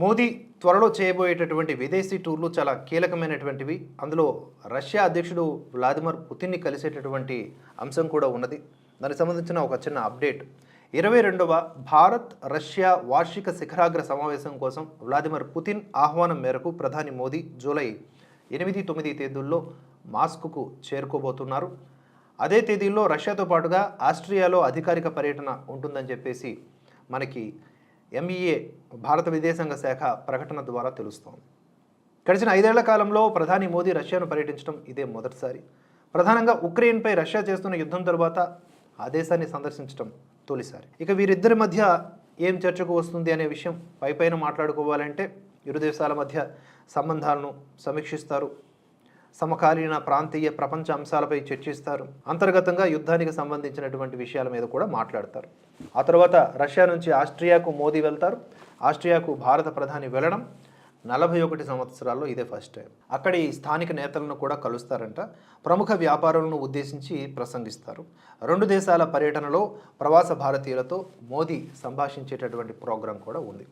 మోదీ త్వరలో చేయబోయేటటువంటి విదేశీ టూర్లు చాలా కీలకమైనటువంటివి. అందులో రష్యా అధ్యక్షుడు వ్లాదిమిర్ పుతిన్ని కలిసేటటువంటి అంశం కూడా ఉన్నది. దానికి సంబంధించిన ఒక చిన్న అప్డేట్. ఇరవై రెండవ భారత్ రష్యా వార్షిక శిఖరాగ్ర సమావేశం కోసం వ్లాదిమిర్ పుతిన్ ఆహ్వానం మేరకు ప్రధాని మోదీ జూలై ఎనిమిది తొమ్మిది తేదీల్లో మాస్కుకు చేరుకోబోతున్నారు. అదే తేదీల్లో రష్యాతో పాటుగా ఆస్ట్రియాలో అధికారిక పర్యటన ఉంటుందని చెప్పేసి మనకి ఎంఈఏ భారత విదేశాంగ శాఖ ప్రకటన ద్వారా తెలుస్తోంది. గడిచిన ఐదేళ్ళ కాలంలో ప్రధాని మోదీ రష్యాను పర్యటించడం ఇదే మొదటిసారి. ప్రధానంగా ఉక్రెయిన్పై రష్యా చేస్తున్న యుద్ధం తర్వాత ఆ దేశాన్ని సందర్శించడం తొలిసారి. ఇక వీరిద్దరి మధ్య ఏం చర్చకు వస్తుంది అనే విషయం పైపైన మాట్లాడుకోవాలంటే ఇరు దేశాల మధ్య సంబంధాలను సమీక్షిస్తారు సమకాలీన ప్రాంతీయ ప్రపంచ అంశాలపై చర్చిస్తారు. అంతర్గతంగా యుద్ధానికి సంబంధించినటువంటి విషయాల మీద కూడా మాట్లాడతారు. ఆ తర్వాత రష్యా నుంచి ఆస్ట్రియాకు మోదీ వెళ్తారు. ఆస్ట్రియాకు భారత ప్రధాని వెళ్ళడం నలభై ఒకటి సంవత్సరాల్లో ఇదే ఫస్ట్ టైం. అక్కడి స్థానిక నేతలను కూడా కలుస్తారంట. ప్రముఖ వ్యాపారులను ఉద్దేశించి ప్రసంగిస్తారు. రెండు దేశాల పర్యటనలో ప్రవాస భారతీయులతో మోదీ సంభాషించేటటువంటి ప్రోగ్రాం కూడా ఉంది.